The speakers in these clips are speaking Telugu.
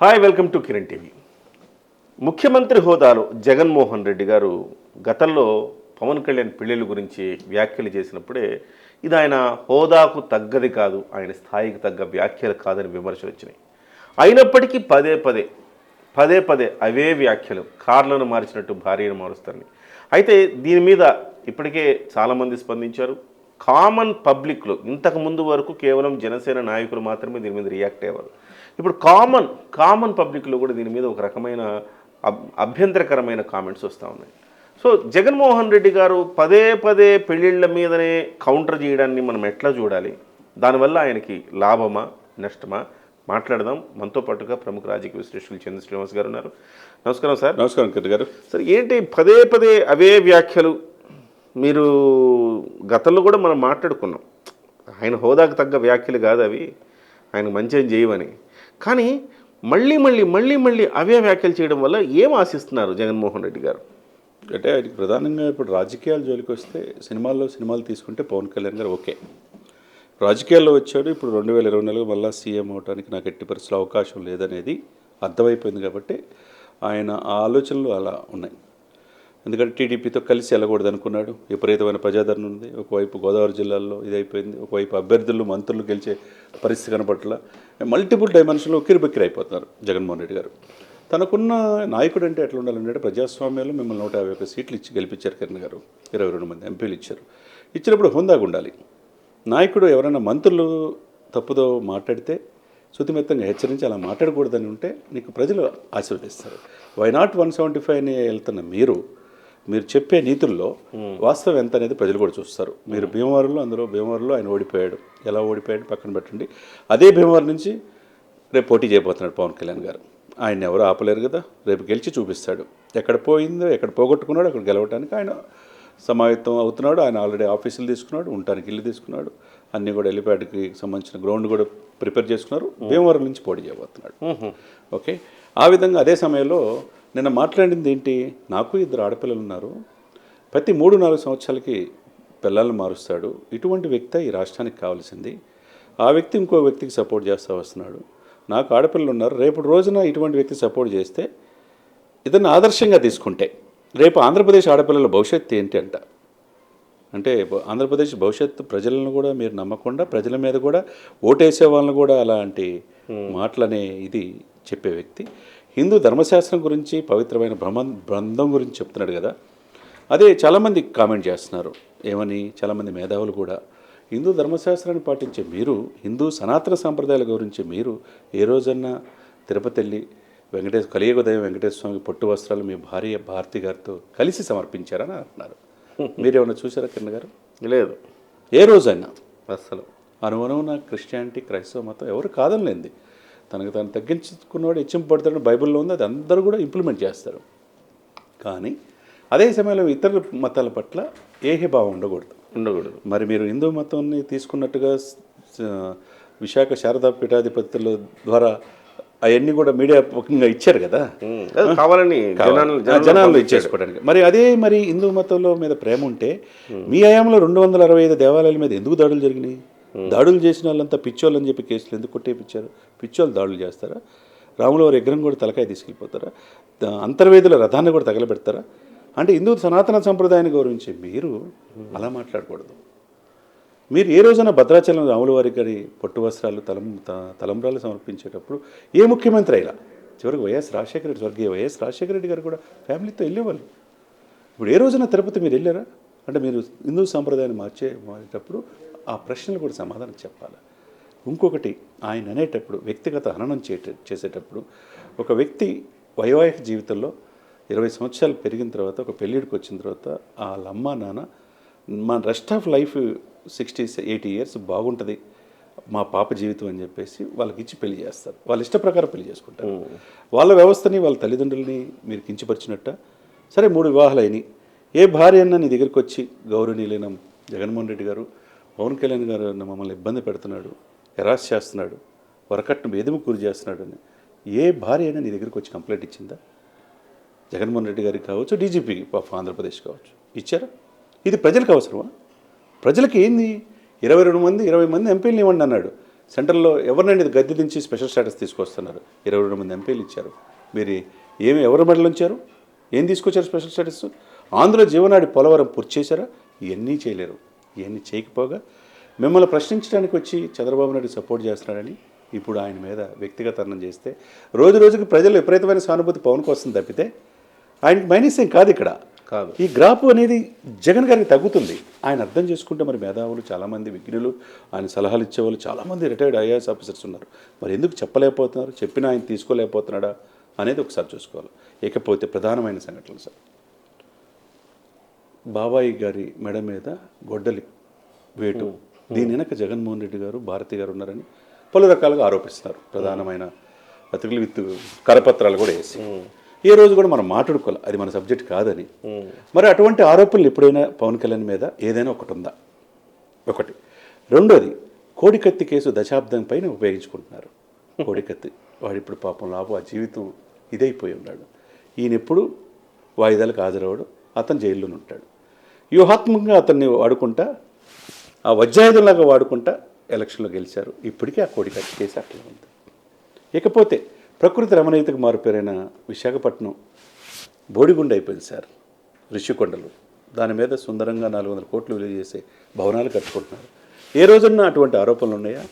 Hi welcome to Kiran TV. ముఖ్యమంత్రి హోదాలో జగన్మోహన్ రెడ్డి గారు గతంలో పవన్ కళ్యాణ్ పెళ్ళిళ్ళ గురించి వ్యాఖ్యలు చేసినప్పుడే ఇది ఆయన హోదాకు తగ్గది కాదు ఆయన స్థాయికి తగ్గ వ్యాఖ్యలు కాదని విమర్శలు వచ్చినాయి. అయినప్పటికీ పదే పదే పదే పదే అవే వ్యాఖ్యలు కార్లను మార్చినట్టు భార్యను మారుస్తారని అయితే దీని మీద ఇప్పటికే చాలామంది స్పందించారు. కామన్ పబ్లిక్లో ఇంతకు ముందు వరకు కేవలం జనసేన నాయకులు మాత్రమే దీని మీద రియాక్ట్ అయ్యేవారు. ఇప్పుడు కామన్ కామన్ పబ్లిక్లో కూడా దీని మీద ఒక రకమైన అభ్యంతరకరమైన కామెంట్స్ వస్తూ ఉన్నాయి. సో జగన్మోహన్ రెడ్డి గారు పదే పదే పెళ్ళిళ్ళ మీదనే కౌంటర్ చేయడాన్ని మనం ఎట్లా చూడాలి? దానివల్ల ఆయనకి లాభమా నష్టమా? మాట్లాడదాం. మనతో పాటుగా ప్రముఖ రాజకీయ విశ్లేషకులు చంద్ర శ్రీనివాస్ గారు ఉన్నారు. నమస్కారం సార్. నమస్కారం కిరణ్ గారు. సార్ ఏంటి పదే పదే అవే వ్యాఖ్యలు? మీరు గతంలో కూడా మనం మాట్లాడుకున్నాం. ఆయన హోదాకు తగ్గ వ్యాఖ్యలు కాదు అవి. ఆయన మంచి ఏం చేయవని. కానీ మళ్ళీ మళ్ళీ మళ్ళీ మళ్ళీ అవే వ్యాఖ్యలు చేయడం వల్ల ఏం ఆశిస్తున్నారు జగన్మోహన్ రెడ్డి గారు? అంటే ఆయనకి ప్రధానంగా ఇప్పుడు రాజకీయాల జోలికి వస్తే సినిమాల్లో సినిమాలు తీసుకుంటే పవన్ కళ్యాణ్ గారు ఓకే. రాజకీయాల్లో వచ్చాడు ఇప్పుడు రెండు వేల ఇరవై నాలుగు మళ్ళీ సీఎం అవడానికి నాకు ఎట్టి పరిస్థితుల్లో అవకాశం లేదనేది అర్థమైపోయింది కాబట్టి ఆయన ఆ ఆలోచనలు అలా ఉన్నాయి. ఎందుకంటే టీడీపీతో కలిసి వెళ్ళకూడదు అనుకున్నాడు. విపరీతమైన ప్రజాదరణ ఉంది. ఒకవైపు గోదావరి జిల్లాలో ఇది అయిపోయింది. ఒకవైపు అభ్యర్థులు మంత్రులు గెలిచే పరిస్థితి కనపట్ల. మల్టిపుల్ డైమెన్షన్లో ఉక్కిరిబిక్కిరి అయిపోతున్నారు జగన్మోహన్ రెడ్డి గారు. తనకున్న నాయకుడు అంటే ఎట్లా ఉండాలంటే ప్రజాస్వామ్యంలో మిమ్మల్ని నూట యాభై ఒక్క సీట్లు ఇచ్చి గెలిపించారు కిరణ్ గారు. ఇరవై రెండు మంది ఎంపీలు ఇచ్చారు. ఇచ్చినప్పుడు హుందాగా ఉండాలి. నాయకుడు ఎవరైనా మంత్రులు తప్పుదో మాట్లాడితే శుతిమెత్తంగా హెచ్చరించి అలా మాట్లాడకూడదని ఉంటే నీకు ప్రజలు ఆశీర్వదిస్తారు. Why not one seventy five అని వెళ్తున్న మీరు మీరు చెప్పే నీతుల్లో వాస్తవం ఎంత అనేది ప్రజలు కూడా చూస్తారు. మీరు భీమవరంలో అందులో భీమవరంలో ఆయన ఓడిపోయాడు. ఎలా ఓడిపోయాడు? పక్కన పెట్టండి. అదే భీమవరం నుంచి రేపు పోటీ చేయబోతున్నాడు పవన్ కళ్యాణ్ గారు. ఆయన ఎవరు ఆపలేరు కదా? రేపు గెలిచి చూపిస్తాడు. ఎక్కడ పోయిందో ఎక్కడ పోగొట్టుకున్నాడో అక్కడ గెలవడానికి ఆయన సమాయత్తం అవుతున్నాడు. ఆయన ఆల్రెడీ ఆఫీసులు తీసుకున్నాడు ఉండటానికి ఇల్లు తీసుకున్నాడు. అన్నీ కూడా హెలిప్యాడ్కి సంబంధించిన గ్రౌండ్ కూడా ప్రిపేర్ చేసుకున్నారు. భీమవరం నుంచి పోటీ చేయబోతున్నాడు. ఓకే? ఆ విధంగా అదే సమయంలో నిన్న మాట్లాడింది ఏంటి? నాకు ఇద్దరు ఆడపిల్లలు ఉన్నారు ప్రతి మూడు నాలుగు సంవత్సరాలకి పిల్లల్ని మారుస్తాడు. ఇటువంటి వ్యక్తి ఈ రాష్ట్రానికి కావాల్సింది. ఆ వ్యక్తి ఇంకో వ్యక్తికి సపోర్ట్ చేస్తూ వస్తున్నాడు. నాకు ఆడపిల్లలు ఉన్నారు రేపు రోజున ఇటువంటి వ్యక్తి సపోర్ట్ చేస్తే ఇతన్ని ఆదర్శంగా తీసుకుంటే రేపు ఆంధ్రప్రదేశ్ ఆడపిల్లల భవిష్యత్తు ఏంటి అంట. అంటే ఆంధ్రప్రదేశ్ భవిష్యత్తు ప్రజలను కూడా మీరు నమ్మకుండా ప్రజల మీద కూడా ఓటేసే వాళ్ళని కూడా అలాంటి మాటలనే ఇది చెప్పే వ్యక్తి. హిందూ ధర్మశాస్త్రం గురించి పవిత్రమైన బ్రహ్మ బృందం గురించి చెప్తున్నాడు కదా. అదే చాలామంది కామెంట్ చేస్తున్నారు. ఏమని? చాలామంది మేధావులు కూడా. హిందూ ధర్మశాస్త్రాన్ని పాటించే మీరు హిందూ సనాతన సాంప్రదాయాల గురించి మీరు ఏ రోజన్నా తిరుపతి వెళ్ళి వెంకటేశ్ కలియుగదయం వెంకటేశ్వర స్వామి పొట్టు వస్త్రాలు మీ భార్య భారతి గారితో కలిసి సమర్పించారని అంటున్నారు. మీరేమన్నా చూసారా కిరణ్ గారు? లేదు. ఏ రోజైనా. అస్సలు. అనువనువున క్రిస్టియానిటీ క్రైస్తవ మతం ఎవరు కాదనలేంది. తనకు తను తగ్గించుకున్నవాడు హెచ్చింపబడతాడు బైబిల్లో ఉంది అది అందరూ కూడా ఇంప్లిమెంట్ చేస్తారు. కానీ అదే సమయంలో ఇతర మతాల పట్ల ఏహే భావం ఉండకూడదు. ఉండకూడదు. మరి మీరు హిందూ మతాన్ని తీసుకున్నట్టుగా విశాఖ శారదా పీఠాధిపతుల ద్వారా అవన్నీ కూడా మీడియా ముఖ్యంగా ఇచ్చారు కదా? కావాలని జనాలు ఇచ్చేసుకోవడానికి. మరి అదే మరి హిందూ మతంలో మీద ప్రేమ ఉంటే మీ హయాంలో రెండు వందల అరవై ఐదు దేవాలయాల మీద ఎందుకు దాడులు జరిగినాయి? దాడులు చేసిన వాళ్ళంతా పిచ్చోళ్ళు అని చెప్పి కేసులు ఎందుకు కొట్టేపించారు పిచ్చోళ్ళు దాడులు చేస్తారా? రాముల వారి విగ్రహం కూడా తలకాయ తీసుకెళ్ళిపోతారా? అంతర్వేదుల రథాన్ని కూడా తగలబెడతారా? అంటే హిందూ సనాతన సంప్రదాయాన్ని గౌరవించే మీరు అలా మాట్లాడకూడదు. మీరు ఏ రోజున భద్రాచలం రాముల వారి గారి పొట్టు వస్త్రాలు తలం త- తలంబ్రాలు సమర్పించేటప్పుడు ఏ ముఖ్యమంత్రి అయినా చివరికి వైఎస్ రాజశేఖర రెడ్డి స్వర్గీయ వైఎస్ రాజశేఖర రెడ్డి గారు కూడా ఫ్యామిలీతో వెళ్ళేవాళ్ళు. ఇప్పుడు ఏ రోజున తిరుపతి మీరు వెళ్ళారా? అంటే మీరు హిందూ సాంప్రదాయాన్ని మార్చే మారేటప్పుడు ఆ ప్రశ్నలు కూడా సమాధానం చెప్పాలి. ఇంకొకటి ఆయన అనేటప్పుడు వ్యక్తిగత హననం చే చేసేటప్పుడు ఒక వ్యక్తి వైవాహిక జీవితంలో ఇరవై సంవత్సరాలు పెరిగిన తర్వాత ఒక పెళ్ళిడికి వచ్చిన తర్వాత వాళ్ళ అమ్మ నాన్న మా rest of life sixty eighty years బాగుంటుంది. మా పాప జీవితం అని చెప్పేసి వాళ్ళకి ఇచ్చి పెళ్ళి చేస్తారు. వాళ్ళ ఇష్ట ప్రకారం పెళ్ళి చేసుకుంటారు. వాళ్ళ వ్యవస్థని వాళ్ళ తల్లిదండ్రులని మీరు కించపరిచినట్ట. సరే మూడు వివాహాలు అయినాయి. ఏ భార్య అన్న నీ దగ్గరికి వచ్చి గౌరవనీయులైన జగన్మోహన్ రెడ్డి గారు పవన్ కళ్యాణ్ గారు మమ్మల్ని ఇబ్బంది పెడుతున్నాడు హెరాస్ చేస్తున్నాడు వరకట్ను వేధింపు గురి చేస్తున్నాడు అని ఏ భార్య అయినా నీ దగ్గరికి వచ్చి కంప్లైంట్ ఇచ్చిందా? జగన్మోహన్ రెడ్డి గారికి కావచ్చు డీజీపీ ఆఫ్ ఆంధ్రప్రదేశ్ కావచ్చు. ఇచ్చారా? ఇది ప్రజలకు అవసరమా? ప్రజలకి ఏంది? ఇరవై రెండు మంది ఇరవై మంది ఎంపీలు ఇవ్వండి అన్నాడు. సెంట్రల్లో ఎవరినండి ఇది గద్దె నుంచి స్పెషల్ స్టేటస్ తీసుకొస్తున్నారు? ఇరవై రెండు మంది ఎంపీలు ఇచ్చారు. మీరు ఏమి ఎవరు మెడలు ఉంచారు? ఏం తీసుకొచ్చారు స్పెషల్ స్టేటస్ ఆంధ్ర జీవనాడి పోలవరం పూర్తి చేశారా? ఇవన్నీ చేయలేరు. ఇవన్నీ చేయకపోగా మిమ్మల్ని ప్రశ్నించడానికి వచ్చి చంద్రబాబు నాయుడు సపోర్ట్ చేస్తున్నాడని ఇప్పుడు ఆయన మీద వ్యక్తిగతనం చేస్తే రోజు రోజుకి ప్రజలు విపరీతమైన సానుభూతి పవన్కి వస్తుంది తప్పితే ఆయనకి మైనస్ ఏం కాదు ఇక్కడ. కాదు. ఈ గ్రాఫ్ అనేది జగన్ గారికి తగ్గుతుంది. ఆయన అర్థం చేసుకుంటే మరి మేధావులు చాలామంది విజ్ఞులు ఆయన సలహాలు ఇచ్చేవాళ్ళు చాలామంది రిటైర్డ్ ఐఏఎస్ ఆఫీసర్స్ ఉన్నారు. మరి ఎందుకు చెప్పలేకపోతున్నారు? చెప్పినా ఆయన తీసుకోలేకపోతున్నాడా? అనేది ఒకసారి చూసుకోవాలి. ఇకపోతే ప్రధానమైన సంఘటనలు సార్. బాబాయి గారి మెడ మీద గొడ్డలి వేటు. దీని వెనక జగన్మోహన్ రెడ్డి గారు భారతి గారు ఉన్నారని పలు రకాలుగా ఆరోపిస్తున్నారు ప్రధానమైన పత్రికలు విత్ కరపత్రాలు కూడా వేసి. ఏ రోజు కూడా మనం మాట్లాడుకోవాలి. అది మన సబ్జెక్ట్ కాదని. మరి అటువంటి ఆరోపణలు ఎప్పుడైనా పవన్ కళ్యాణ్ మీద ఏదైనా ఒకటి ఉందా? ఒకటి. రెండోది కోడికత్తి కేసు దశాబ్దం పైన ఉపయోగించుకుంటున్నారు. కోడికత్తి వాడు ఇప్పుడు పాపం లాభం ఆ జీవితం ఇదైపోయి ఉన్నాడు. ఈయన ఎప్పుడు వాయిదాలకు హాజరవడు అతను జైల్లోనే ఉంటాడు. వ్యూహాత్మకంగా అతన్ని వాడుకుంటా ఆ వజ్రాయుధంలాగా వాడుకుంటా ఎలక్షన్లో గెలిచారు. ఇప్పటికీ ఆ కోడికత్తి కేసు అట్లా ఉంది. ఇకపోతే ప్రకృతి రమణీయతకు మారిపోయిన విశాఖపట్నం బోడిగుండ అయిపోయింది సార్ రిషికొండలు దాని మీద సుందరంగా నాలుగు వందల కోట్లు విలువ చేసే భవనాలు కట్టుకుంటున్నారు. ఏ రోజున్న అటువంటి ఆరోపణలు ఉన్నాయా?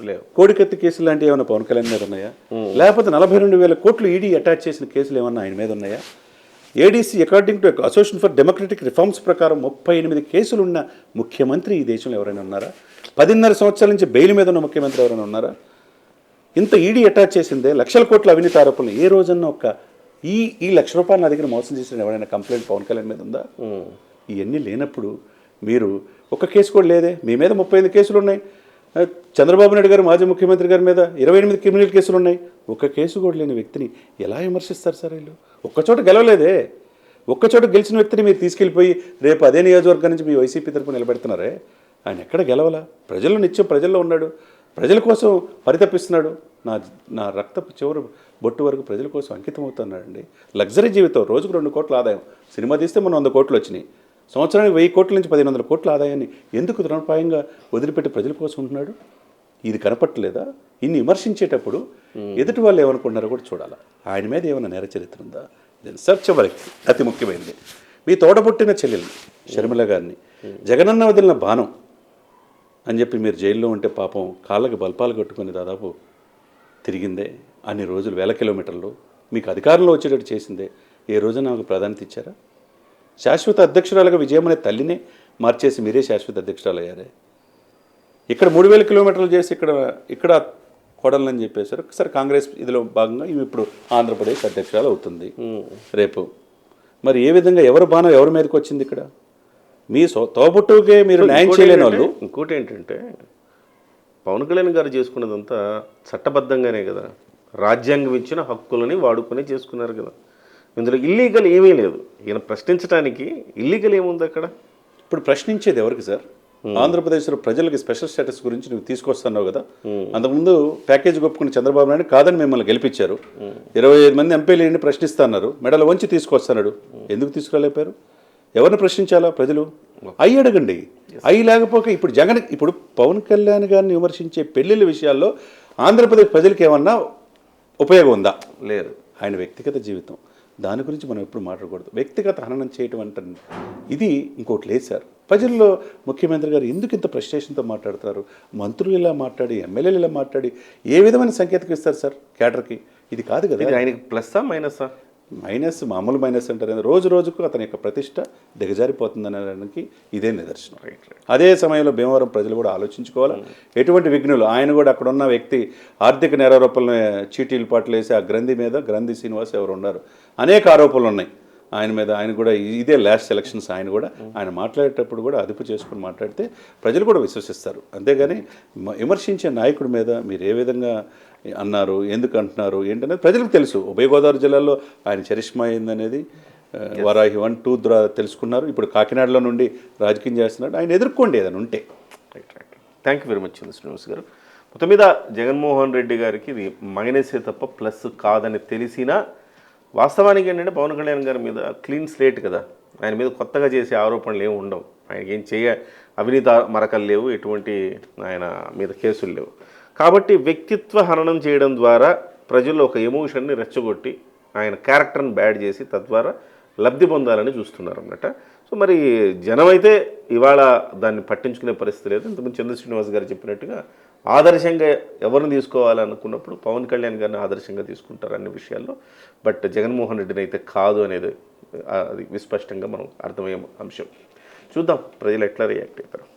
లేవు. కోడికత్తి కేసులు లాంటివి ఏమైనా పవన్ కళ్యాణ్ మీద ఉన్నాయా? లేకపోతే నలభై రెండు వేల కోట్లు ఈడీ అటాచ్ చేసిన కేసులు ఏమన్నా ఆయన మీద ఉన్నాయా? ADC according to association for democratic reforms ప్రకారం ముప్పై ఎనిమిది కేసులున్న ముఖ్యమంత్రి ఈ దేశంలో ఎవరైనా ఉన్నారా? పదిన్నర సంవత్సరాల నుంచి బెయిల్ మీద ఉన్న ముఖ్యమంత్రి ఎవరైనా ఉన్నారా? ఇంత ఈడీ అటాచ్ చేసిందే లక్షల కోట్ల అవినీతి ఆరోపణలు ఏ రోజన్నా ఒక్క ఈ ఈ లక్ష రూపాయలు నా దగ్గర మోసం చేసిన ఎవరైనా కంప్లైంట్ పవన్ కళ్యాణ్ మీద ఉందా? ఇవన్నీ లేనప్పుడు మీరు ఒక కేసు కూడా లేదే మీ మీద ముప్పై ఐదు కేసులు ఉన్నాయి చంద్రబాబు నాయుడు గారు మాజీ ముఖ్యమంత్రి గారి మీద ఇరవై ఎనిమిది క్రిమినల్ కేసులు ఉన్నాయి ఒక్క కేసు కూడా లేని వ్యక్తిని ఎలా విమర్శిస్తారు సార్ వీళ్ళు? ఒక్కచోట గెలవలేదే. ఒక్కచోట గెలిచిన వ్యక్తిని మీరు తీసుకెళ్ళిపోయి రేపు అదే నియోజకవర్గం నుంచి మీ వైసీపీ తరపు నిలబెడుతున్నారే? ఆయన ఎక్కడ గెలవలా? ప్రజల్లో నిత్యం ప్రజల్లో ఉన్నాడు. ప్రజల కోసం పరితపిస్తున్నాడు. నా నా రక్తపు చివరి బొట్టు వరకు ప్రజల కోసం అంకితం అవుతున్నాడండి లగ్జరీ జీవితం రోజుకు రెండు కోట్ల ఆదాయం. సినిమా తీస్తే మనం వంద కోట్లు వచ్చినాయి. సంవత్సరానికి వెయ్యి కోట్ల నుంచి పదిహేను వందల కోట్ల ఆదాయాన్ని ఎందుకు తృణప్రాయంగా వదిలిపెట్టి ప్రజల కోసం ఉంటున్నాడు? ఇది కనపట్టలేదా? ఇన్ని విమర్శించేటప్పుడు ఎదుటి వాళ్ళు ఏమనుకుంటున్నారో కూడా చూడాలి? ఆయన మీద ఏమైనా నేర చరిత్ర ఉందా? ఇది సెర్చ్ వరకు అతి ముఖ్యమైనది. మీ తోడబుట్టిన చెల్లెలు షర్మిల గారిని జగనన్న వదిలిన బాణం అని చెప్పి మీరు జైల్లో ఉంటే పాపం కాళ్ళకి బల్పాలు కట్టుకొని దాదాపు తిరిగిందే అన్ని రోజులు వేల కిలోమీటర్లు మీకు అధికారంలో వచ్చేటట్టు చేసిందే ఏ రోజున నాకు ప్రాధాన్యత ఇచ్చారా? శాశ్వత అధ్యక్షురాలుగా విజయమనే తల్లినే మార్చేసి మీరే శాశ్వత అధ్యక్షురాలు అయ్యారే ఇక్కడ మూడు వేల కిలోమీటర్లు చేసి ఇక్కడ ఇక్కడ కొడలని చెప్పేశారు. సరే కాంగ్రెస్ ఇదిలో భాగంగా ఈమె ఇప్పుడు ఆంధ్రప్రదేశ్ అధ్యక్షురాలు అవుతుంది. రేపు. మరి ఏ విధంగా ఎవరు బాణం ఎవరి మీదకి వచ్చింది ఇక్కడ? మీ సో తోబుట్టుకే మీరు న్యాయం చేయలేని వాళ్ళు. ఇంకోటి ఏంటంటే పవన్ కళ్యాణ్ గారు చేసుకున్నదంతా చట్టబద్ధంగానే కదా. రాజ్యాంగం ఇచ్చిన హక్కులని వాడుకొని చేసుకున్నారు కదా. ఇందులో ఇల్లీగల్ ఏమీ లేదు. ఈయన ప్రశ్నించడానికి ఇల్లీగల్ ఏముంది అక్కడ? ఇప్పుడు ప్రశ్నించేది ఎవరికి సార్? ఆంధ్రప్రదేశ్లో ప్రజలకి స్పెషల్ స్టేటస్ గురించి నువ్వు తీసుకొస్తున్నావు కదా. అంతకుముందు ప్యాకేజ్ ఒప్పుకుని చంద్రబాబు నాయుడు కాదని మిమ్మల్ని గెలిపించారు. ఇరవై ఐదు మంది ఎంపీలు ప్రశ్నిస్తున్నారు. మెడల వంచి తీసుకొస్తున్నాడు. ఎందుకు తీసుకురాలేపారు? ఎవరిని ప్రశ్నించాలా ప్రజలు? అయ్యి అడగండి. అయ్యి లేకపోక ఇప్పుడు జగన్ ఇప్పుడు పవన్ కళ్యాణ్ గారిని విమర్శించే పెళ్ళిళ్ళ విషయాల్లో ఆంధ్రప్రదేశ్ ప్రజలకు ఏమన్నా ఉపయోగం ఉందా? లేదు. ఆయన వ్యక్తిగత జీవితం. దాని గురించి మనం ఎప్పుడు మాట్లాడకూడదు. వ్యక్తిగత హననం చేయటం అంటే ఇది ఇంకోటి లేదు సార్. ప్రజల్లో ముఖ్యమంత్రి గారు ఎందుకు ఇంత ఫ్రస్ట్రేషన్తో మాట్లాడుతున్నారు? మంత్రులు ఇలా మాట్లాడి ఎమ్మెల్యేలు ఇలా మాట్లాడి ఏ విధమైన సంకేతం ఇస్తారు సార్ క్యాడర్కి? ఇది కాదు కదా. ఆయనకి ప్లస్సా మైనసా మైనస్ మామూలు మైనస్ అంటారు రోజు రోజుకు అతని యొక్క ప్రతిష్ట దిగజారిపోతుందనడానికి ఇదే నిదర్శనం. అదే సమయంలో భీమవరం ప్రజలు కూడా ఆలోచించుకోవాలి? ఎటువంటి విఘ్నులు? ఆయన కూడా అక్కడ ఉన్న వ్యక్తి ఆర్థిక నేరారోపణలు చీటీలు పాటలు వేసి ఆ గ్రంథి మీద గ్రంథి శ్రీనివాస్ ఎవరు ఉన్నారు? అనేక ఆరోపణలు ఉన్నాయి. ఆయన మీద ఆయన కూడా ఇదే లాస్ట్ ఎలక్షన్స్ ఆయన కూడా ఆయన మాట్లాడేటప్పుడు కూడా అదుపు చేసుకుని మాట్లాడితే ప్రజలు కూడా విశ్వసిస్తారు. అంతేగాని విమర్శించే నాయకుడి మీద మీరు ఏ విధంగా అన్నారు ఎందుకు అంటున్నారు ఏంటనేది ప్రజలకు తెలుసు. ఉభయ గోదావరి జిల్లాలో ఆయన చరిష్మా ఆ, వారాహి వన్ టూ ద్వారా తెలుసుకున్నారు. ఇప్పుడు కాకినాడలో నుండి రాజకీయం చేస్తున్నాడు. ఆయన ఎదుర్కోండి ఏదైనా ఉంటే. Right right thank you very much Srinivas garu. మొత్తం మీద జగన్మోహన్ రెడ్డి గారికి ఇది మైనసే తప్ప ప్లస్ కాదని తెలిసినా వాస్తవానికి ఏంటంటే పవన్ కళ్యాణ్ గారి మీద క్లీన్ స్లేట్ కదా. ఆయన మీద కొత్తగా చేసే ఆరోపణలు ఏమి ఉండవు. ఆయనకి ఏం చేయ అవినీతి మరకలు లేవు ఎటువంటి ఆయన మీద కేసులు లేవు. కాబట్టి వ్యక్తిత్వ హననం చేయడం ద్వారా ప్రజల్లో ఒక ఎమోషన్ని రెచ్చగొట్టి ఆయన క్యారెక్టర్ని బ్యాడ్ చేసి తద్వారా లబ్ధి పొందాలని చూస్తున్నారు అన్నమాట. సో మరి జనమైతే ఇవాళ దాన్ని పట్టించుకునే పరిస్థితి లేదు. ఇంతకుముందు చంద్ర శ్రీనివాస్ గారు చెప్పినట్టుగా ఆదర్శంగా ఎవరిని తీసుకోవాలనుకున్నప్పుడు పవన్ కళ్యాణ్ గారిని ఆదర్శంగా తీసుకుంటారు అన్ని విషయాల్లో. బట్ జగన్మోహన్ రెడ్డిని అయితే కాదు అనేది అది విస్పష్టంగా మనం అర్థమయ్యే అంశం. చూద్దాం ప్రజలు ఎట్లా రియాక్ట్ అవుతారు.